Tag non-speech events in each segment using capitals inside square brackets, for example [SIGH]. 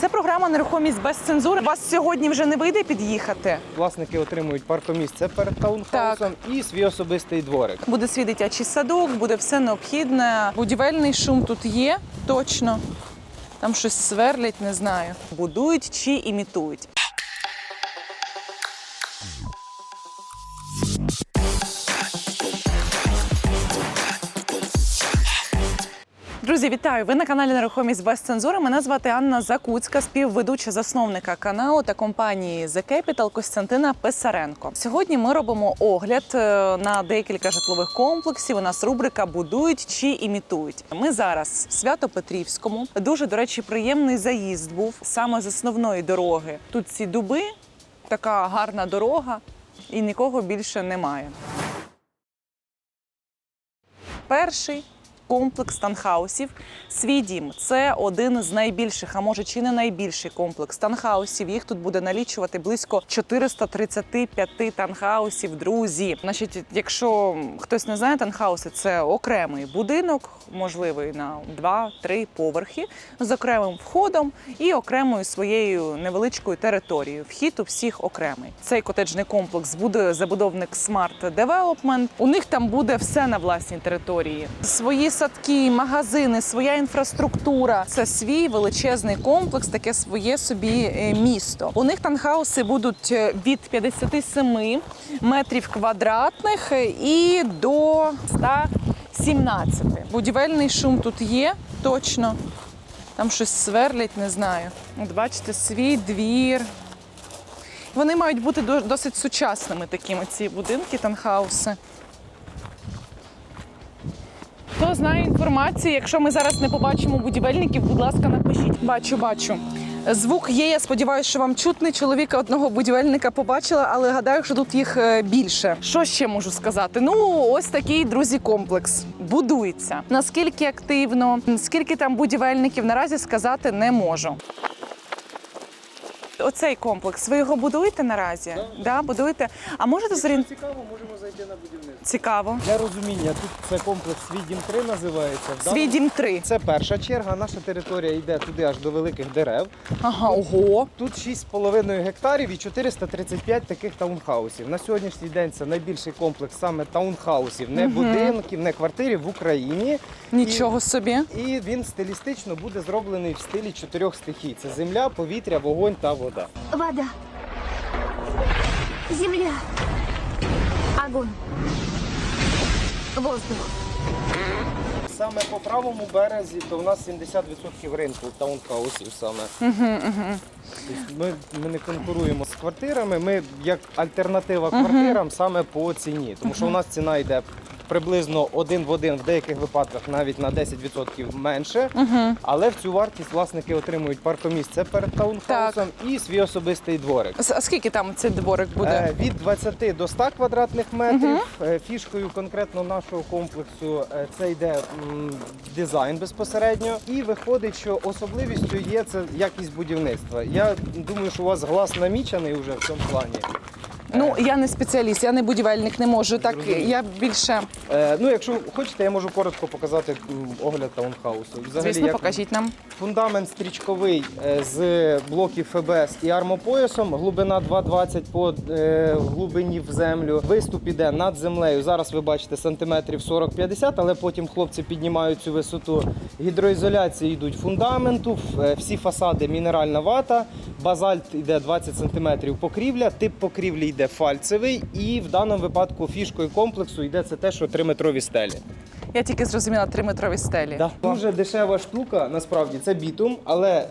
Це програма нерухомість без цензури. Вас сьогодні вже не вийде під'їхати. Власники отримують паркомісце перед таунхаусом і свій особистий дворик. Буде свій дитячий садок, буде все необхідне. Будівельний шум тут є, точно. Там щось сверлять, не знаю. Будують чи імітують. Друзі, вітаю! Ви на каналі Нерухомість без цензури. Мене звати Анна Закуцька, співведуча засновника каналу та компанії The Capital Костянтина Писаренко. Сьогодні ми робимо огляд е, на декілька житлових комплексів. У нас рубрика Будують чи імітують. Ми зараз в Свято-Петрівському. Дуже, до речі, приємний заїзд був саме з основної дороги. Тут ці дуби, така гарна дорога, і нікого більше немає. Перший комплекс танхаусів свій дім. Це один з найбільших, а може чи не найбільший комплекс танхаусів. Їх тут буде налічувати близько 435 танхаусів. Друзі, значить, якщо хтось не знає, танхауси це окремий будинок, можливий на 2-3 поверхи з окремим входом і окремою своєю невеличкою територією. Вхід у всіх окремий. Цей котеджний комплекс буде забудовник Smart Development. У них там буде все на власній території. Свої садки, магазини, своя інфраструктура. Це свій величезний комплекс, таке своє собі е, місто. У них танхауси будуть е, від 57 метрів квадратних е, і до 117. Будівельний шум тут є точно. Там щось сверлять, не знаю. От бачите, свій двір. Вони мають бути досить сучасними такими ці будинки, танхауси. Хто знає інформацію, якщо ми зараз не побачимо будівельників, будь ласка, напишіть. Бачу, бачу. Звук є. Я сподіваюся, що вам чутний. Чоловіка одного будівельника побачила, але гадаю, що тут їх е, більше. Що ще можу сказати? Ну, ось такий друзі комплекс будується. Наскільки активно, скільки там будівельників, наразі сказати не можу. Оцей комплекс. Ви його будуєте наразі? Да, будуєте. А можете зорієнтувати? Цікаво, можемо зайти на будівництво. Цікаво. Для розуміння, тут це комплекс Свій дім 3 називається. В Свій даному- дім 3. Це перша черга. Наша територія йде туди аж до великих дерев. Ага, ого. Тут 6,5 гектарів і 435 таких таунхаусів. На сьогоднішній день це найбільший комплекс саме таунхаусів, не будинків, не квартирів в Україні. Нічого собі. І він стилістично буде зроблений в стилі чотирьох стихій: це земля, повітря, вогонь та вода. Вода. Земля. Огонь. Воздух. Саме по правому березі, то у нас 70% ринку таунхаусів саме. Тобто ми, ми не конкуруємо з квартирами, ми як альтернатива квартирам саме по ціні. Тому що у нас ціна йде приблизно один в один, в деяких випадках навіть на 10% менше. Але в цю вартість власники отримують паркомісце перед таунхаусом і свій особистий дворик. А скільки там цей дворик буде? Е, Від 20 до 100 квадратних метрів. Е, Фішкою конкретно нашого комплексу е, це йде м, дизайн безпосередньо. І виходить, що особливістю є це якість будівництва. Я думаю, що у вас глаз намічений вже в цьому плані. Ну я не спеціаліст, я не будівельник, не можу так. Я більше Е, ну, якщо хочете, я можу коротко показати м, огляд таунхаусу. Взагалі, звісно як покажіть нам. Фундамент стрічковий е, з блоків ФБС і армопоясом, глибина 2,20 по е, глибині в землю. Виступ іде над землею. Зараз ви бачите сантиметрів 40-50, але потім хлопці піднімають цю висоту. Гідроізоляції йдуть фундаменту, ф- е, всі фасади мінеральна вата, базальт йде 20 сантиметрів покрівля, тип покрівлі йде фальцевий, і в даному випадку фішкою комплексу йде це те, що 3-метрові стелі. Я тільки зрозуміла триметрові стелі. Да. Дуже дешева штука, насправді це бітум, але е,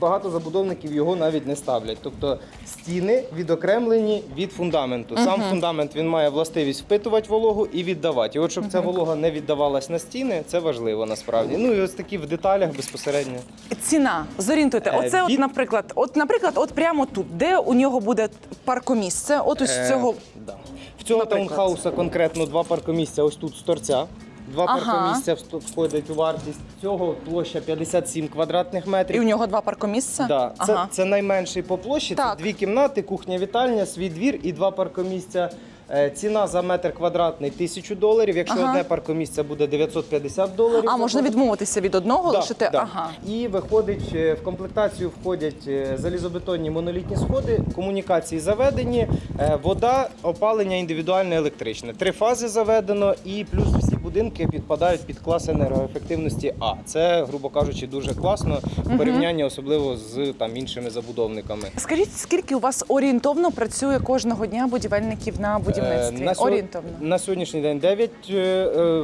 багато забудовників його навіть не ставлять. Тобто стіни відокремлені від фундаменту. Сам фундамент він має властивість впитувати вологу і віддавати. І от щоб ця волога не віддавалась на стіни, це важливо насправді. Ну і ось такі в деталях безпосередньо. Ціна. Зорієнтуйте, Е, оце, от, наприклад, от, наприклад, от прямо тут, де у нього буде паркомісце, от ось Е, цього. да. В цього таунхауса конкретно два паркомісця ось тут з торця. Два Ага. паркомісця вст- входять у вартість. Цього площа 57 квадратних І метрів. у нього два паркомісця? Да, це, Ага. це найменший по площі. Так. Це дві кімнати, кухня, вітальня, свій двір і два паркомісця. Е, Ціна за метр квадратний 1000 доларів. Якщо Ага. одне паркомісце буде 950 доларів. А можна відмовитися від одного, Да, лишити. да. Ага. І виходить е, в комплектацію входять е, залізобетонні монолітні сходи, комунікації заведені, е, вода, опалення індивідуальне електричне. Три фази заведено, і плюс будинки підпадають під клас енергоефективності А. Це, грубо кажучи, дуже класно в порівнянні, особливо з там іншими забудовниками. Скажіть, скільки у вас орієнтовно працює кожного дня будівельників на будівництві? Е, на, сьо- Орієнтовно. на сьогоднішній день 9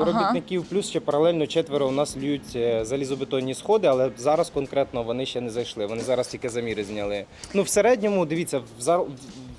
робітників, плюс ще паралельно четверо у нас льють е, залізобетонні сходи, але зараз конкретно вони ще не зайшли. Вони зараз тільки заміри зняли. Ну, в середньому, дивіться, в, зар-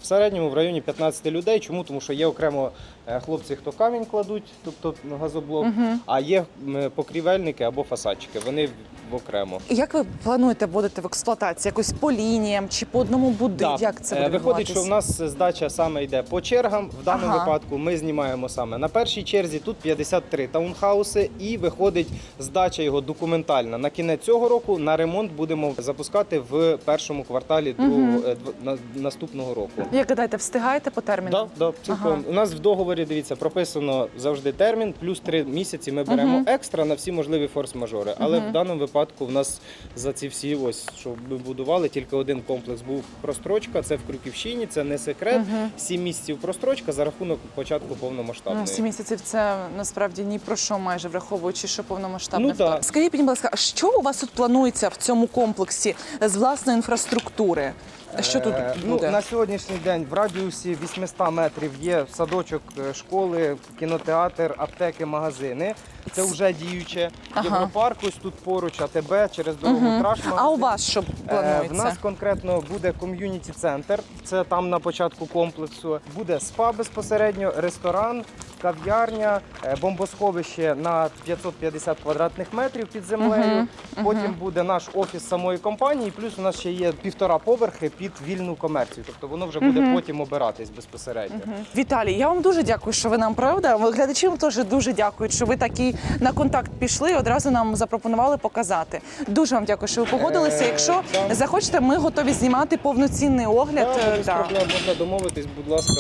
в середньому в районі 15 людей. Чому? Тому що є окремо е, хлопці, хто камінь кладуть, тобто газоблок, а є м, покрівельники або фасадчики. Вони окремо. І Як ви плануєте вводити в експлуатацію? Якось по лініям чи по одному будинку? Да. Як це Е, буде Виходить, що в нас здача саме йде по чергам. В даному Ага. випадку ми знімаємо саме на першій черзі. Тут 53 таунхауси, і виходить здача його документальна. На кінець цього року на ремонт будемо запускати в першому кварталі другого, е, на- наступного року. Як гадаєте, встигаєте по терміну? Да, да, цілком. Ага. У нас в договорі дивіться прописано завжди термін, плюс три місяці. Ми беремо Мгм. екстра на всі можливі форс-мажори. Але Мгм. в даному випадку в нас за ці всі, ось що ми будували, тільки один комплекс був прострочка. Це в Крюківщині, це не секрет. Мгм. Сім місяців прострочка за рахунок початку Ну, повномасштабної. сім місяців це насправді ні про що майже враховуючи, що повномасштабне Ну, так. вторгнення. Скажіть, мені, будь ласка, а що у вас тут планується в цьому комплексі з власної інфраструктури? Що тут Е, буде? Ну, на сьогоднішній день в радіусі 800 метрів є садочок, е, школи, кінотеатр, аптеки, магазини. Це вже діюче. Ага. Європарк ось тут поруч, АТБ, через дорогу Мгм. Траш. А у вас що Е, планується? В нас конкретно буде ком'юніті центр, це там на початку комплексу. Буде спа безпосередньо, ресторан, кав'ярня, бомбосховище на 550 квадратних метрів під землею. Мгм, Потім буде наш офіс самої компанії. Плюс у нас ще є півтора поверхи під вільну комерцію. Тобто воно вже буде потім обиратись безпосередньо. Віталій, я вам дуже дякую, що ви нам правда. Глядачам теж дуже дякую, що ви такі на контакт пішли і одразу нам запропонували показати. Дуже вам дякую, що ви погодилися. Е, Якщо захочете, ми готові знімати повноцінний огляд. Е, без проблем можна домовитись, будь ласка,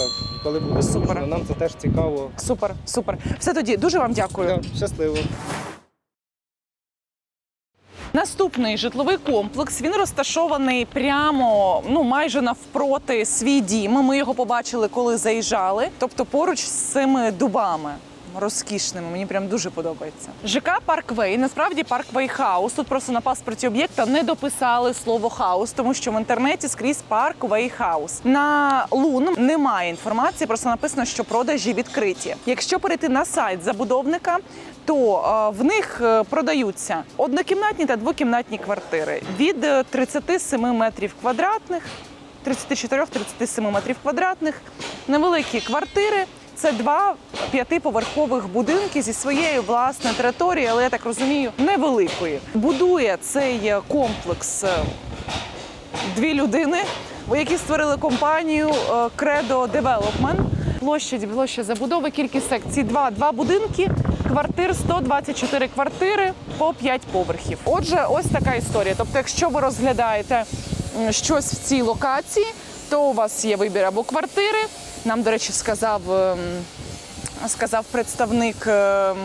коли буде Супер. зручно. Нам це теж цікаво. Супер, супер. Все тоді дуже вам дякую. Да, щасливо. Наступний житловий комплекс він розташований прямо ну майже навпроти свій дім. Ми його побачили, коли заїжджали, тобто поруч з цими дубами. Розкішними, мені прям дуже подобається. ЖК Парквей, насправді Парквей Хаус. Тут просто на паспорті об'єкта не дописали слово хаус, тому що в інтернеті скрізь Парквей Хаус. На Лун немає інформації, просто написано, що продажі відкриті. Якщо перейти на сайт забудовника, то е, в них е, продаються однокімнатні та двокімнатні квартири від е, 37 метрів квадратних, 34-37 метрів квадратних, невеликі квартири. Це два п'ятиповерхових будинки зі своєю власною територією, але я так розумію, невеликої. Будує цей комплекс е, дві людини, які створили компанію е, Credo Development. Площадь, площа забудови, кількість секцій, два, два будинки, квартир 124 квартири по 5 поверхів. Отже, ось така історія. Тобто, якщо ви розглядаєте щось в цій локації, то у вас є вибір або квартири. Нам, до речі, сказав, ем, сказав представник ем,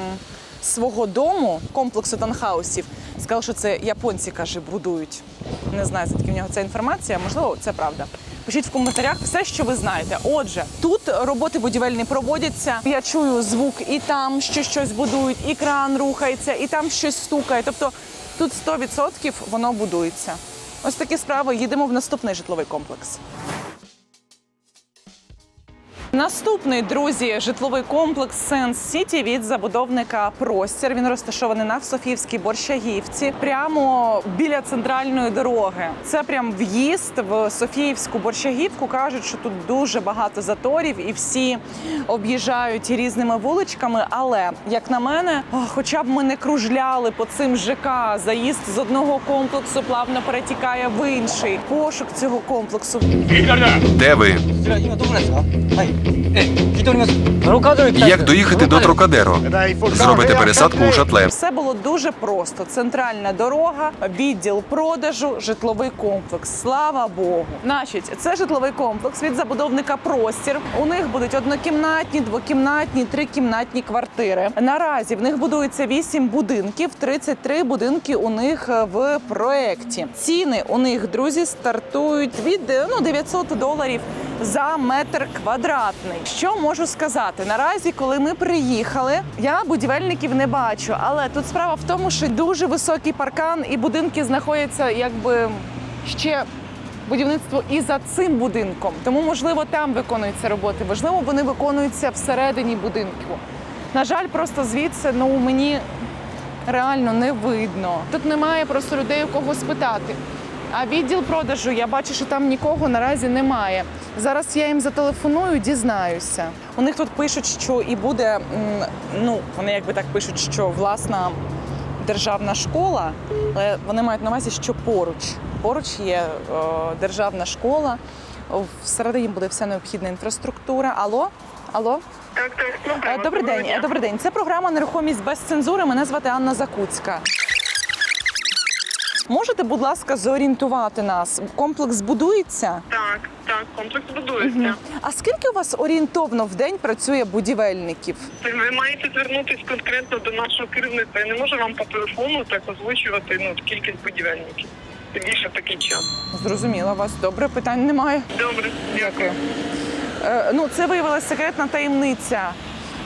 свого дому, комплексу танхаусів, сказав, що це японці, каже, будують. Не знаю, звідки в нього ця інформація, можливо, це правда. Пишіть в коментарях все, що ви знаєте. Отже, тут роботи будівельні проводяться. Я чую звук і там, що щось будують, і кран рухається, і там щось стукає. Тобто тут 100% воно будується. Ось такі справи. Їдемо в наступний житловий комплекс. Наступний друзі, житловий комплекс Сенс Сіті від забудовника Простір. Він розташований на Софіївській Борщагівці, прямо біля центральної дороги. Це прям в'їзд в Софіївську Борщагівку. кажуть, що тут дуже багато заторів, і всі об'їжджають різними вуличками. Але як на мене, хоча б ми не кружляли по цим ЖК, заїзд з одного комплексу плавно перетікає в інший. Пошук цього комплексу Де ви? Е, як доїхати до Трокадеро? Зробити пересадку у шатле. Все було дуже просто: центральна дорога, відділ продажу, житловий комплекс. Слава Богу. Значить, це житловий комплекс від забудовника простір. У них будуть однокімнатні, двокімнатні, трикімнатні квартири. Наразі в них будується вісім будинків, 33 будинки у них е, в проєкті. Ціни у них друзі стартують від е, ну 900 доларів за метр квадрат квадратний. Що можу сказати? Наразі, коли ми приїхали, я будівельників не бачу. Але тут справа в тому, що дуже високий паркан, і будинки знаходяться якби ще. Будівництво і за цим будинком, тому можливо там виконуються роботи. Можливо, вони виконуються всередині будинку. На жаль, просто звідси ну мені реально не видно. Тут немає просто людей, у кого спитати. А відділ продажу я бачу, що там нікого наразі немає. Зараз я їм зателефоную, дізнаюся. У них тут пишуть, що і буде. Ну вони якби так пишуть, що власна державна школа, але вони мають на увазі, що поруч. Поруч є е, державна школа. Всередині буде вся необхідна інфраструктура. Алло? Алло? Так, так, Е. Добрий день, добрий день. Це програма Нерухомість без цензури. Мене звати Анна Закуцька. Можете, будь ласка, зорієнтувати нас? Комплекс будується? Так, так, комплекс будується. А скільки у вас орієнтовно в день працює будівельників? Ви маєте звернутися конкретно до нашого керівника. Я не можу вам по телефону так озвучувати ну, кількість будівельників. Тим більше такий час. Зрозуміла вас. Добре, питань немає. Добре, Дякую. Е, ну, це виявилася секретна таємниця.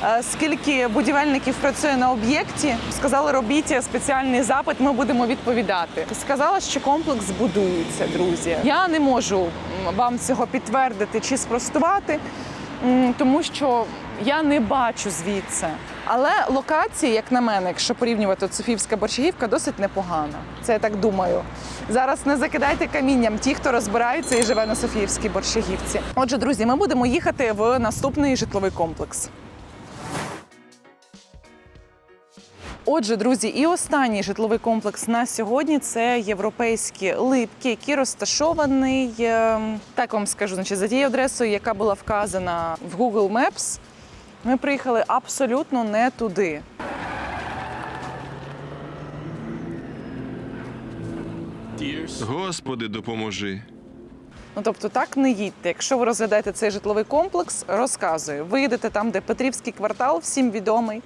Е, Скільки будівельників працює на об'єкті, сказали, робіть спеціальний запит, ми будемо відповідати. Сказала, що комплекс будується, друзі. Я не можу вам цього підтвердити чи спростувати, тому що я не бачу звідси. Але локація, як на мене, якщо порівнювати Софіївська борщагівка, досить непогана. Це я так думаю. Зараз не закидайте камінням ті, хто розбирається і живе на Софіївській борщагівці. Отже, друзі, ми будемо їхати в наступний житловий комплекс. Отже, друзі, і останній житловий комплекс на сьогодні це європейські липки, який розташований. е, Так вам скажу, значить, за тією адресою, яка була вказана в Google Maps, ми приїхали абсолютно не туди. Господи, допоможи. Ну тобто так не їдьте. Якщо ви розглядаєте цей житловий комплекс, розказую. Ви їдете там, де Петрівський квартал, всім відомий.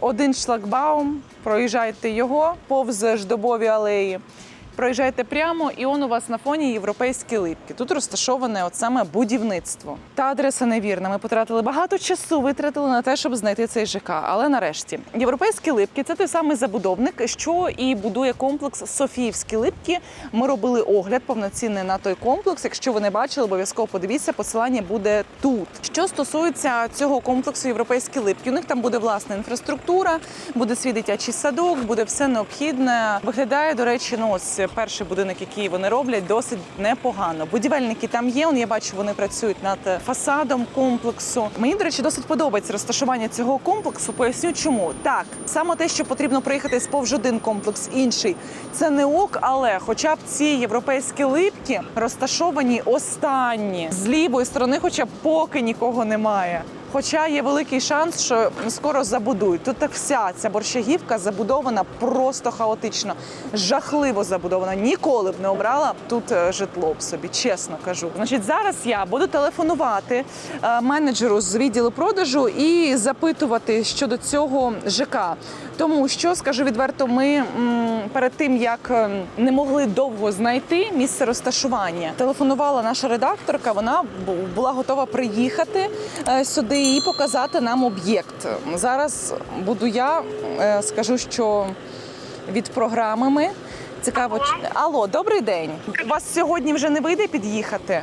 Один шлагбаум, проїжджайте його повз ждобові алеї. Проїжджаєте прямо, і он у вас на фоні європейські липки. Тут розташоване от саме будівництво. Та адреса невірна. Ми потратили багато часу, витратили на те, щоб знайти цей ЖК. Але нарешті європейські липки це той самий забудовник, що і будує комплекс Софіївські липки. Ми робили огляд повноцінний на той комплекс. Якщо ви не бачили, обов'язково подивіться. Посилання буде тут. Що стосується цього комплексу європейські липки, у них там буде власна інфраструктура, буде свій дитячий садок, буде все необхідне. Виглядає, до речі, ну ось перший будинок, який вони роблять, досить непогано. Будівельники там є. Он я бачу, вони працюють над фасадом комплексу. Мені, до речі, досить подобається розташування цього комплексу. Поясню, чому так саме те, що потрібно приїхати сповж один комплекс, інший це не ок, але хоча б ці європейські липки розташовані останні з лівої сторони, хоча б поки нікого немає. Хоча є великий шанс, що скоро забудують. Тут так вся ця борщагівка забудована просто хаотично, жахливо забудована. Ніколи б не обрала тут е, житло б собі, чесно кажу. Значить, зараз я буду телефонувати е, менеджеру з відділу продажу і запитувати щодо цього ЖК. Тому що скажу відверто, ми перед тим як е, не могли довго знайти місце розташування, телефонувала наша редакторка. Вона була готова приїхати сюди і показати нам об'єкт. Зараз буду я е, скажу, що від програми ми цікаво. Алло, добрий день. У вас сьогодні вже не вийде під'їхати?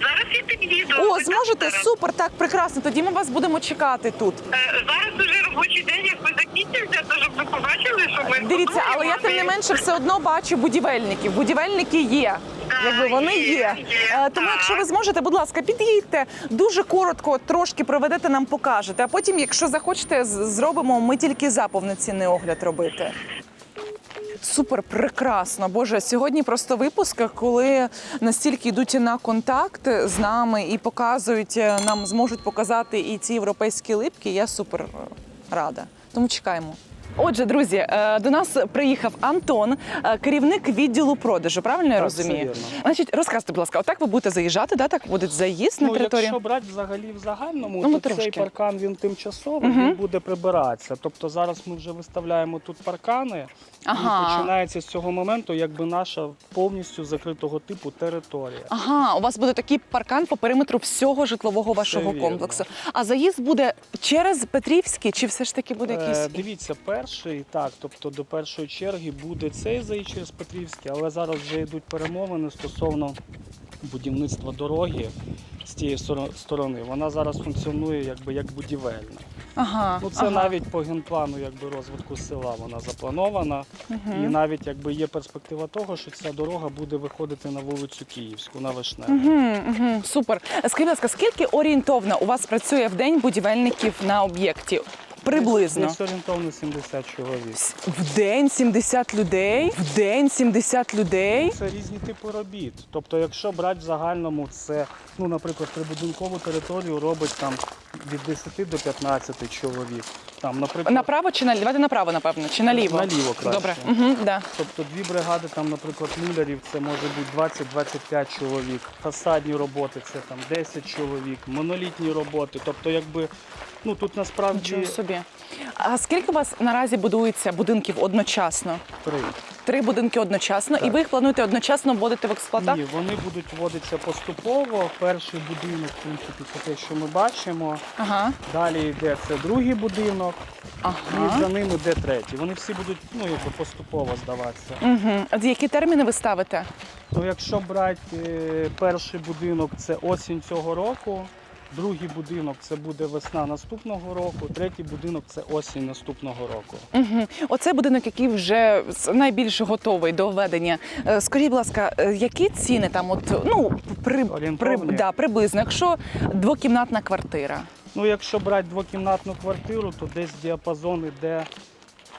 Зараз я під'їду. О, зможете? зараз? Супер, так прекрасно. Тоді ми вас будемо чекати тут. Е, Зараз уже робочий день, як ви закінчився, то щоб ви побачили, що ми Дивіться, але я тим не менше все одно бачу будівельників. Будівельники є. Якби вони є, Е, Тому, якщо ви зможете, будь ласка, під'їдьте дуже коротко, трошки проведете нам, покажете. А потім, якщо захочете, зробимо ми тільки за повноцінний огляд робити. Супер, прекрасно. Боже, сьогодні просто випуск, коли настільки йдуть на контакт з нами і показують, е, нам зможуть показати і ці європейські липки. Я супер е, рада. Тому чекаємо. Отже, друзі, е, до нас приїхав Антон, е, керівник відділу продажу. Правильно я Так, розумію? все вірно. Значить, розказуйте, будь ласка, отак ви будете заїжджати, да? так буде заїзд на Ну, територію. якщо брати взагалі в загальному, Ну, то трошки. цей паркан він тимчасовий, угу. він буде прибиратися. Тобто зараз ми вже виставляємо тут паркани, Ага. і починається з цього моменту, якби наша повністю закритого типу територія. Ага, у вас буде такий паркан по периметру всього житлового вашого вірно. комплексу. А заїзд буде через Петрівський, чи все ж таки буде Е, дивіться, перший так, тобто до першої черги буде цей заїзд через Петрівський, але зараз вже йдуть перемовини стосовно будівництва дороги з тієї сторо- сторони. Вона зараз функціонує якби як будівельна. Ага, Ну це ага. навіть по генплану якби розвитку села вона запланована. І навіть якби є перспектива того, що ця дорога буде виходити на вулицю Київську, на Вишневу. Угу, угу, супер. Скажіть, будь ласка, скільки орієнтовно у вас працює в день будівельників на об'єкті? Приблизно. Десь орієнтовно 70 чоловік. В день 70 людей. В день 70 людей. Це різні типи робіт. Тобто, якщо брати в загальному, це, ну, наприклад, прибудинкову територію робить там від 10 до 15 чоловік. Там, наприклад, Направо чи наліво? Давайте направо, напевно, чи наліво? Наліво краще. Добре. Угу, да. Тобто дві бригади, там, наприклад, мулярів, це може бути 20-25 чоловік. Фасадні роботи це там 10 чоловік, монолітні роботи. Тобто, якби ну тут насправді Нічого собі. А скільки у вас наразі будується будинків одночасно? три. Три будинки одночасно, і ви їх плануєте одночасно вводити в експлуатацію? Ні, вони будуть вводитися поступово. Перший будинок, в принципі, це те, що ми бачимо. Ага. Далі йде це другий будинок, і Ага. за ним йде третій. Вони всі будуть ну, якби поступово здаватися. Угу. От які терміни ви ставите? То якщо брати е, перший будинок, це осінь цього року. Другий будинок це буде весна наступного року, третій будинок це осінь наступного року. Угу. Оце будинок, який вже найбільш готовий до введення. Е, Скажіть, будь ласка, е, які ціни там, от ну при, при да, приблизно, якщо двокімнатна квартира? Ну, якщо брати двокімнатну квартиру, то десь діапазон іде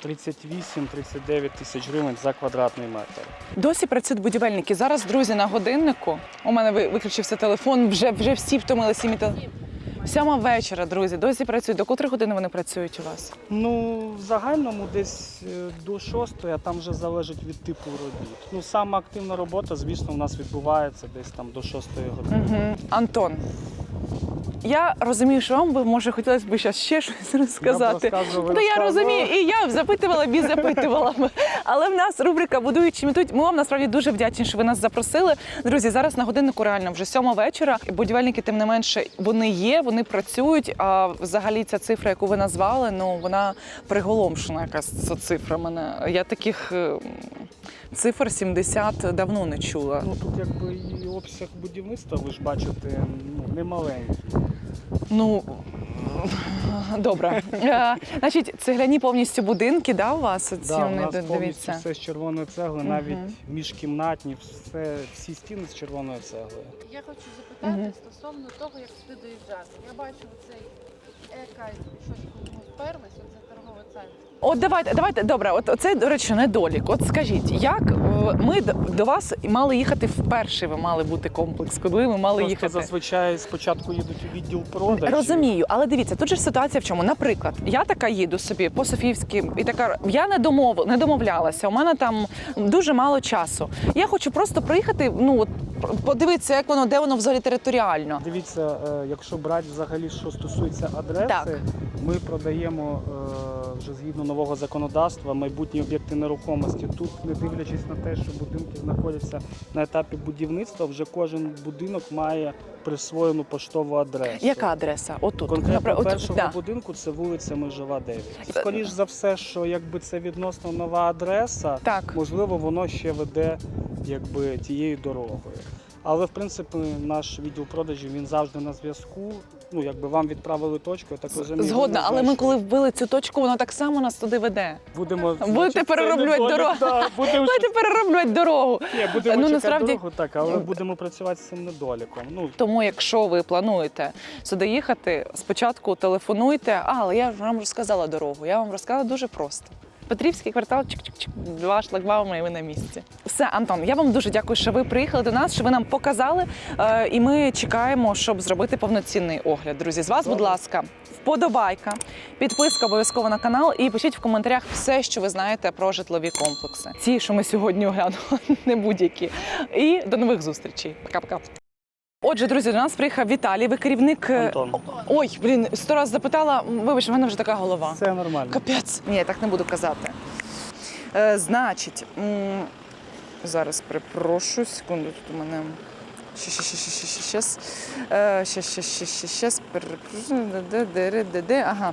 38-39 тисяч гривень за квадратний метр. Досі працюють будівельники. Зараз, друзі, на годиннику. У мене виключився телефон. Вже вже всі втомилися. Мій. Сьома вечора, друзі. Досі працюють. До котрої години вони працюють у вас? Ну, в загальному десь е, до 6, а там вже залежить від типу робіт. Ну, сама активна робота, звісно, у нас відбувається десь там до 6 години. Угу. Антон. Я розумію, що вам би може хотілося б зараз ще щось розказати. Ну, я розумію, і я запитувала, б і запитувала. б. Але в нас рубрика Будуючи мітуть. Ми вам насправді дуже вдячні, що ви нас запросили. Друзі, зараз на годиннику реально вже сьома вечора. Будівельники, тим не менше, вони є, вони працюють. А взагалі ця цифра, яку ви назвали, ну вона приголомшена. Якась ця цифра. Мене я таких е, цифр 70 давно не чула. Ну тут якби і обсяг будівництва, ви ж бачите, ну, немаленький. Ну добре. Е, Значить, цегляні повністю будинки, да, у вас? Ці Да, у вони, нас повністю дивіться. все з червоної цегли, навіть міжкімнатні, все, всі стіни з червоної цегли. Я хочу запитати Мгм. стосовно того, як сюди доїжджати. Я бачу цей ека щось кому це оце торговий центр. От давайте, давайте, добре, от це, до речі, недолік. От скажіть, як е, ми до вас мали їхати вперше, ви мали бути комплекс, коли ви мали Просто їхати? зазвичай спочатку їдуть у відділ продажів. Розумію, але дивіться, тут же ситуація в чому. Наприклад, я така їду собі по Софіївській, і така я не домов, не домовлялася. У мене там дуже мало часу. Я хочу просто приїхати. Ну от подивитися, як воно, де воно взагалі територіально. Дивіться, е, якщо брати взагалі, що стосується адреси, Так. ми продаємо е, вже згідно нового законодавства майбутні об'єкти нерухомості. Тут, не дивлячись на те, що будинки знаходяться на етапі будівництва, вже кожен будинок має присвоєну поштову адресу. Яка адреса? Отут. Конкретно отут, першого да. будинку це вулиця Межова 9. Скоріш за все, що якби це відносно нова адреса, Так. можливо, воно ще веде якби тією дорогою. Але в принципі наш відділ продажів він завжди на зв'язку. Ну якби вам відправили точку, я так розумію. Згодна, але ми коли вбили цю точку, воно так само нас туди веде. будемо Будете значить, це перероблювати дорогу. Да, будемо, Давайте перероблювати дорогу. ні, будемо Ну, чекати насправді- дорогу, так, але будемо працювати з цим недоліком. Ну Тому, якщо ви плануєте сюди їхати, спочатку телефонуйте. А, але я ж вам розказала дорогу. Я вам розказала дуже просто. Петрівський квартал, чик-чик-чик, два шлагбауми, і ви на місці. Все, Антон, я вам дуже дякую, що ви приїхали до нас, що ви нам показали. Е, і ми чекаємо, щоб зробити повноцінний огляд. Друзі, з вас, будь ласка, вподобайка, підписка обов'язково на канал і пишіть в коментарях все, що ви знаєте про житлові комплекси. Ті, що ми сьогодні оглянули, [LAUGHS] не будь-які. І до нових зустрічей. Пока-пока. Отже, друзі, до нас приїхав Віталій. Ви керівник. е, Антон. Ой, блін, сто раз запитала. Вибач, в мене вже така голова. Все нормально. Капець. Ні, я так не буду казати. Е, значить, м, зараз перепрошую, секунду, тут у мене. Ще, ще, ще, ще, ще, ще. Е, ще, ще, ще, ще, перепрошую. Де, де, де, де, де, де, ага.